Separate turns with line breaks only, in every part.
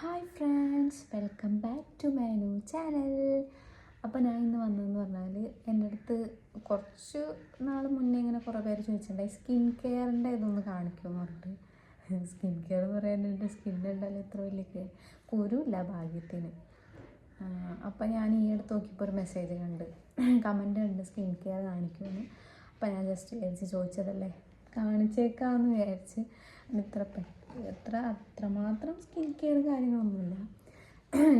Hi friends welcome back to my new channel അപ്പോൾ ഞാൻ ഇന്ന് വന്നതെന്ന് പറഞ്ഞാൽ എന്റെ അടുത്ത് കുറച്ച് നാൾ മുന്നേ ഇങ്ങനെ കുറേ പേര് ചോദിച്ചിട്ടുണ്ടായി സ്കിൻ കെയറിന്റെ ഇതൊന്ന് കാണിക്കുമെന്ന് പറഞ്ഞിട്ട്. സ്കിൻ കെയർ എന്ന് പറയാൻ എന്റെ സ്കിന്നുണ്ടല്ലോ ഇത്ര വലിയ കെയർ കുരുമില്ല ഭാഗ്യത്തിന്. അപ്പോൾ ഞാൻ ഈ അടുത്ത് നോക്കിയപ്പോൾ ഒരു മെസ്സേജ് കണ്ട്. കമന്റ് ഉണ്ട് സ്കിൻ കെയർ കാണിക്കുമെന്ന്. അപ്പോൾ ഞാൻ ജസ്റ്റ് വിചാരിച്ച് ചോദിച്ചതല്ലേ കാണിച്ചേക്കാമെന്ന് വിചാരിച്ച്. ഇത്ര പെ- എത്ര അത്രമാത്രം സ്കിൻ കെയർ കാര്യങ്ങളൊന്നുമില്ല.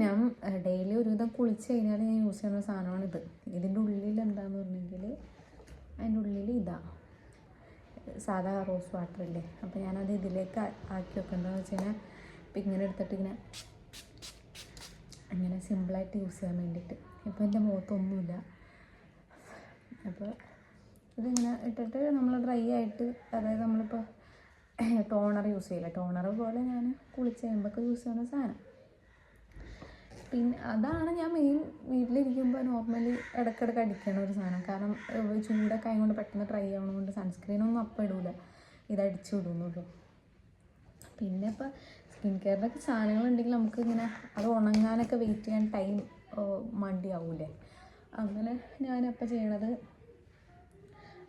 ഞാൻ ഡെയിലി ഒരുവിധം കുളിച്ച് കഴിഞ്ഞാൽ ഞാൻ യൂസ് ചെയ്യുന്ന സാധനമാണിത്. ഇതിന്റെ ഉള്ളിൽ എന്താന്ന് പറഞ്ഞെങ്കിൽ അതിന്റെ ഉള്ളിൽ ഇതാ. സാധാ റോസ് വാട്ടർ അല്ലേ അപ്പോൾ ഞാനത് ഇതിലേക്ക് ആക്കി വെക്കേണ്ടതെന്ന് വെച്ച് കഴിഞ്ഞാൽ ഇപ്പം ഇങ്ങനെ എടുത്തിട്ട് ഇങ്ങനെ അങ്ങനെ സിമ്പിളായിട്ട് യൂസ് ചെയ്യാൻ വേണ്ടിയിട്ട്. ഇപ്പോൾ എന്റെ മുഖത്തൊന്നുമില്ല. അപ്പോൾ ഇതിങ്ങനെ ഇട്ടിട്ട് നമ്മൾ ഡ്രൈ ആയിട്ട് അതായത് നമ്മളിപ്പോൾ ടോണർ യൂസ് ചെയ്യില്ല. ടോണർ പോലെ ഞാൻ കുളിച്ച് കഴിയുമ്പോൾ യൂസ് ചെയ്യുന്ന സാധനം. പിന്നെ അതാണ് ഞാൻ മെയിൻ വീട്ടിലിരിക്കുമ്പോൾ നോർമലി ഇടയ്ക്കിടയ്ക്ക് അടിക്കണ ഒരു സാധനം. കാരണം ചൂടൊക്കെ ആയതുകൊണ്ട് പെട്ടെന്ന് ഡ്രൈ ആവണതുകൊണ്ട് സൺസ്ക്രീനൊന്നും അപ്പം ഇടൂല. ഇത് അടിച്ചു പിന്നെ ഇപ്പോൾ സ്കിൻ കെയറിന്റെയൊക്കെ സാധനങ്ങളുണ്ടെങ്കിൽ നമുക്ക് ഇങ്ങനെ അത് ഉണങ്ങാനൊക്കെ വെയിറ്റ് ചെയ്യാൻ ടൈം മടിയാവൂലേ? അങ്ങനെ ഞാനപ്പോൾ ചെയ്യണത്.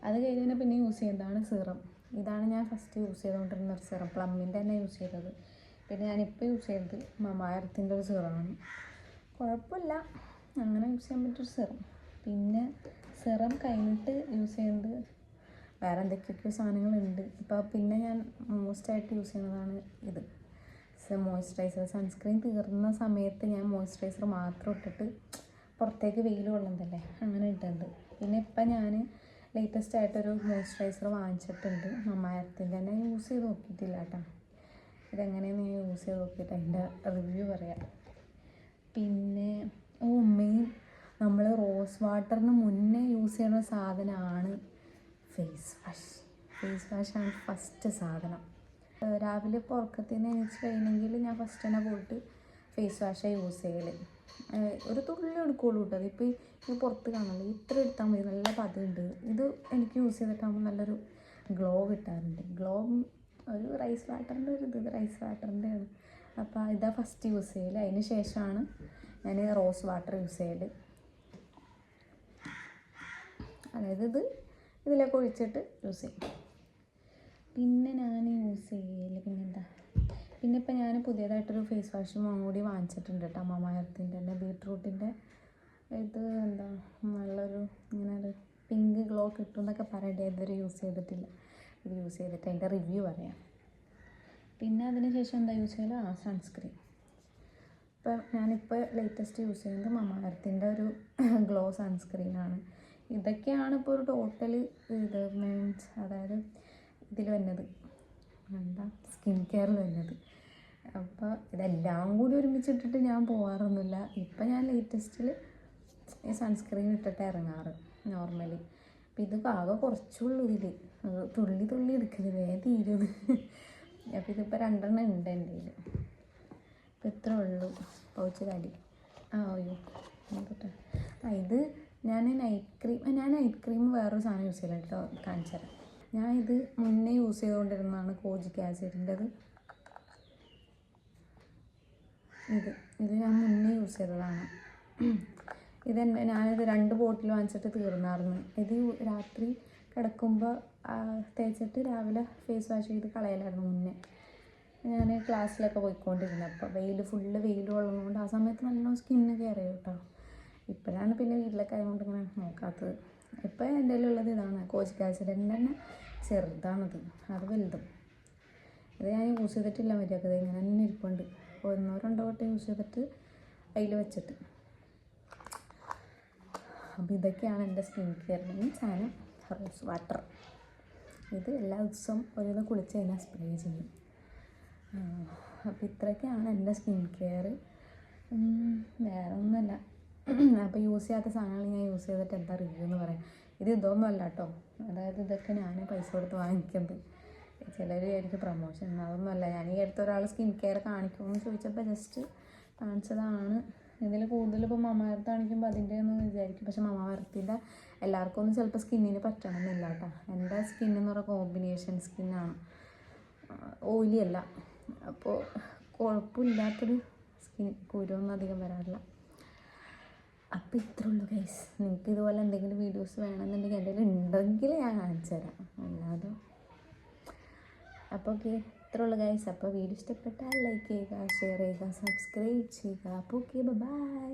അത് കഴിഞ്ഞാൽ പിന്നെ യൂസ് ചെയ്യുന്നതാണ് സിറം ഇതാണ് ഞാൻ ഫസ്റ്റ് യൂസ് ചെയ്തുകൊണ്ടിരുന്ന ഒരു സിറം പ്ലമ്മിന്റെ തന്നെ യൂസ് ചെയ്തത്. പിന്നെ ഞാനിപ്പോൾ യൂസ് ചെയ്തത് മമാരത്തിന്റെ ഒരു സിറമാണ് കുഴപ്പമില്ല അങ്ങനെ യൂസ് ചെയ്യാൻ പറ്റിയൊരു സിറം പിന്നെ സിറം കഴിഞ്ഞിട്ട് യൂസ് ചെയ്യുന്നത് വേറെ എന്തൊക്കെയൊക്കെയോ സാധനങ്ങളുണ്ട്. ഇപ്പോൾ പിന്നെ ഞാൻ മോസ്റ്റായിട്ട് യൂസ് ചെയ്യുന്നതാണ് ഇത്. മോയ്സ്ചറൈസർ സൺസ്ക്രീൻ തീർന്ന സമയത്ത് ഞാൻ മോയ്സ്ചറൈസർ മാത്രം ഇട്ടിട്ട് പുറത്തേക്ക് വെയിൽ കൊള്ളുന്നതല്ലേ? അങ്ങനെ ഇട്ടുണ്ട് പിന്നെ ഇപ്പം ഞാൻ ലേറ്റസ്റ്റ് ആയിട്ടൊരു മോയ്സ്ചറൈസർ വാങ്ങിച്ചിട്ടുണ്ട്. മമ്മായത്തിന്റെ തന്നെ യൂസ് ചെയ്ത് നോക്കിയിട്ടില്ല കേട്ടോ. ഇതെങ്ങനെയാണ് ഞാൻ യൂസ് ചെയ്ത് നോക്കിയിട്ട് അതിന്റെ റിവ്യൂ പറയാം. പിന്നെ ഓ നമ്മൾ റോസ് വാട്ടറിന് മുന്നേ യൂസ് ചെയ്യുന്ന സാധനമാണ് ഫേസ് വാഷ് ഫേസ് വാഷാണ് ഫസ്റ്റ് സാധനം. രാവിലെ ഇപ്പോൾ ഉറക്കത്തിൽ നിന്ന് എണീച്ച് കഴിഞ്ഞെങ്കിൽ ഞാൻ ഫസ്റ്റ് തന്നെ പോയിട്ട് ഫേസ് വാഷാണ് യൂസ് ചെയ്യൽ ഒരു തുള്ളി എടുക്കുള്ളൂ കേട്ടോ. അതിപ്പോൾ ഈ പുറത്ത് കാണുള്ളൂ ഇത്ര എടുത്താൽ മതി. നല്ല പതുണ്ട് ഇത് എനിക്ക് യൂസ് ചെയ്തിട്ടാകുമ്പോൾ നല്ലൊരു ഗ്ലോ കിട്ടാറുണ്ട്. ഗ്ലോ ഒരു റൈസ് വാട്ടറിന്റെ ഒരു ഇത് റൈസ് വാട്ടറിന്റെയാണ് അപ്പോൾ ഇതാ ഫസ്റ്റ് യൂസ് ചെയ്യൽ. അതിന് ശേഷമാണ് ഞാൻ റോസ് വാട്ടർ യൂസ് ചെയ്യൽ. അതായത് ഇത് ഇതിലേക്ക് ഒഴിച്ചിട്ട് യൂസ് ചെയ്യും പിന്നെ ഞാൻ യൂസ് ചെയ്യൽ പിന്നെന്താ? പിന്നെ ഇപ്പം ഞാൻ പുതിയതായിട്ടൊരു ഫേസ് വാഷും കൂടി വാങ്ങിച്ചിട്ടുണ്ട് കേട്ടോ. അമ്മമായത്തിന്റെ തന്നെ ബീട്രൂട്ടിന്റെ. ഇത് എന്താ നല്ലൊരു ഇങ്ങനെ ഒരു പിങ്ക് ഗ്ലോ കിട്ടും എന്നൊക്കെ പറയട്ടെ ഇതുവരെ യൂസ് ചെയ്തിട്ടില്ല. ഇത് യൂസ് ചെയ്തിട്ട് അതിന്റെ റിവ്യൂ പറയാം. പിന്നെ അതിന് ശേഷം എന്താ യൂസ് ചെയ്യലോ? ആ സൺസ്ക്രീൻ. ഇപ്പം ഞാനിപ്പോൾ ലേറ്റസ്റ്റ് യൂസ് ചെയ്യുന്നത് മമാർത്തിന്റെ ഒരു ഗ്ലോ സൺസ്ക്രീനാണ്. ഇതൊക്കെയാണ് ഇപ്പോൾ ഒരു ടോട്ടൽ ഇത് മീൻസ് അതായത് ഇതിൽ വരുന്നത്. എന്താ സ്കിൻ കെയർ വരുന്നത് അപ്പോൾ ഇതെല്ലാം കൂടി ഒരുമിച്ചിട്ടിട്ട് ഞാൻ പോകാറൊന്നുമില്ല ഇപ്പം ഞാൻ ലേറ്റസ്റ്റിൽ ഈ സൺസ്ക്രീൻ ഇട്ടിട്ട് ഇറങ്ങാറ് നോർമലി അപ്പം ഇത് ആകെ കുറച്ചുള്ളൂ ഇതിൽ തുള്ളി തുള്ളി എടുക്കുന്നത് വേഗം തീരുന്നത് അപ്പോൾ ഇതിപ്പോൾ രണ്ടെണ്ണം ഉണ്ട് എന്റെ കയ്യിൽ ഇപ്പം ഇത്ര ഉള്ളൂ. പൗച്ച് തടി ആ അയ്യോ. ആ ഇത് ഞാൻ നൈറ്റ് ക്രീം ഞാൻ നൈറ്റ് ക്രീം വേറൊരു സാധനം യൂസ് ചെയ്യില്ല കേട്ടോ കാണിച്ചു തരാം. ഞാൻ ഇത് മുന്നേ യൂസ് ചെയ്തുകൊണ്ടിരുന്നതാണ് കോജിക് ആസിഡിന്റെത്. ഇത് ഇത് ഞാൻ മുന്നേ യൂസ് ചെയ്തതാണ്. ഇതെന്നെ ഞാനിത് രണ്ട് ബോട്ടിൽ വാങ്ങിച്ചിട്ട് തീർന്നായിരുന്നു. ഇത് രാത്രി കിടക്കുമ്പോൾ തേച്ചിട്ട് രാവിലെ ഫേസ് വാഷ് ചെയ്ത് കളയലായിരുന്നു മുന്നേ. ഞാൻ ക്ലാസ്സിലൊക്കെ പോയിക്കൊണ്ടിരുന്നത് അപ്പോൾ വെയിൽ ഫുള്ള് വെയിൽ കൊള്ളുന്നതുകൊണ്ട് ആ സമയത്ത് നല്ലോണം സ്കിന്ന് ചെയ്യും കേട്ടോ ഇപ്പോഴാണ് പിന്നെ വീട്ടിലൊക്കെ ആയതുകൊണ്ട് ഇങ്ങനെ നോക്കാത്തത്. ഇപ്പോൾ എന്റെ ഉള്ളത് ഇതാണ്. കോച്ചിക് ആസിഡിന്റെ തന്നെ ചെറുതാണത്. അത് വലുതും. ഇത് ഞാൻ യൂസ് ചെയ്തിട്ടില്ല മര്യാദ ഇങ്ങനെ തന്നെ ഇരിപ്പുണ്ട്. ഒന്നോ രണ്ടോ വട്ടം യൂസ് ചെയ്തിട്ട് അതിൽ വെച്ചിട്ട്. അപ്പോൾ ഇതൊക്കെയാണ് എന്റെ സ്കിൻ കെയറിന് സാധനം. റോസ് വാട്ടർ ഇത് എല്ലാ ദിവസവും ഒരുവിധം കുളിച്ച് കഴിഞ്ഞാൽ സ്പ്രേ ചെയ്യും. അപ്പോൾ ഇത്രയൊക്കെയാണ് എന്റെ സ്കിൻ കെയർ വേറെ ഒന്നുമല്ല അപ്പോൾ യൂസ് ചെയ്യാത്ത സാധനങ്ങൾ ഞാൻ യൂസ് ചെയ്തിട്ട് എന്താ റിവ്യൂ എന്ന് പറയാം. ഇത് ഇതൊന്നും അല്ല കേട്ടോ അതായത് ഇതൊക്കെ ഞാൻ പൈസ കൊടുത്ത് വാങ്ങിക്കുന്നത് ചിലർ എനിക്ക് പ്രൊമോഷൻ അതൊന്നുമല്ല. ഞാൻ ഈ അടുത്ത ഒരാൾ സ്കിൻ കെയർ കാണിക്കുമെന്ന് ചോദിച്ചപ്പോൾ ജസ്റ്റ് കാണിച്ചതാണ്. ഇതിൽ കൂടുതൽ ഇപ്പോൾ മമാർത്ത് കാണിക്കുമ്പോൾ അതിന്റെ ഒന്ന് വിചാരിക്കും. പക്ഷെ മമാർത്തിന്റെ എല്ലാവർക്കും ഒന്നും ചിലപ്പോൾ സ്കിന്നിന് പറ്റണമെന്നില്ല കേട്ടോ എന്റെ സ്കിൻ എന്ന് കോമ്പിനേഷൻ സ്കിന്നാണ് ഓയിലി അല്ല. അപ്പോൾ കുഴപ്പമില്ലാത്തൊരു സ്കിൻ കുരുവൊന്നും അധികം വരാറില്ല. അപ്പോൾ ഇത്ര ഉള്ളൂ ഗൈസ് നിങ്ങൾക്ക് ഇതുപോലെ എന്തെങ്കിലും വീഡിയോസ് വേണമെന്നുണ്ടെങ്കിൽ എന്റെ ഉണ്ടെങ്കിൽ ഞാൻ കാണിച്ചു തരാം. അല്ലാതെ അപ്പോൾ ഓക്കെ ഇത്ര ഉള്ളൂ ഗൈസ് അപ്പോൾ വീഡിയോ ഇഷ്ടപ്പെട്ടാൽ ലൈക്ക് ചെയ്യുക ഷെയർ ചെയ്യുക സബ്സ്ക്രൈബ് ചെയ്യുക. അപ്പോൾ ഓക്കെ ബൈ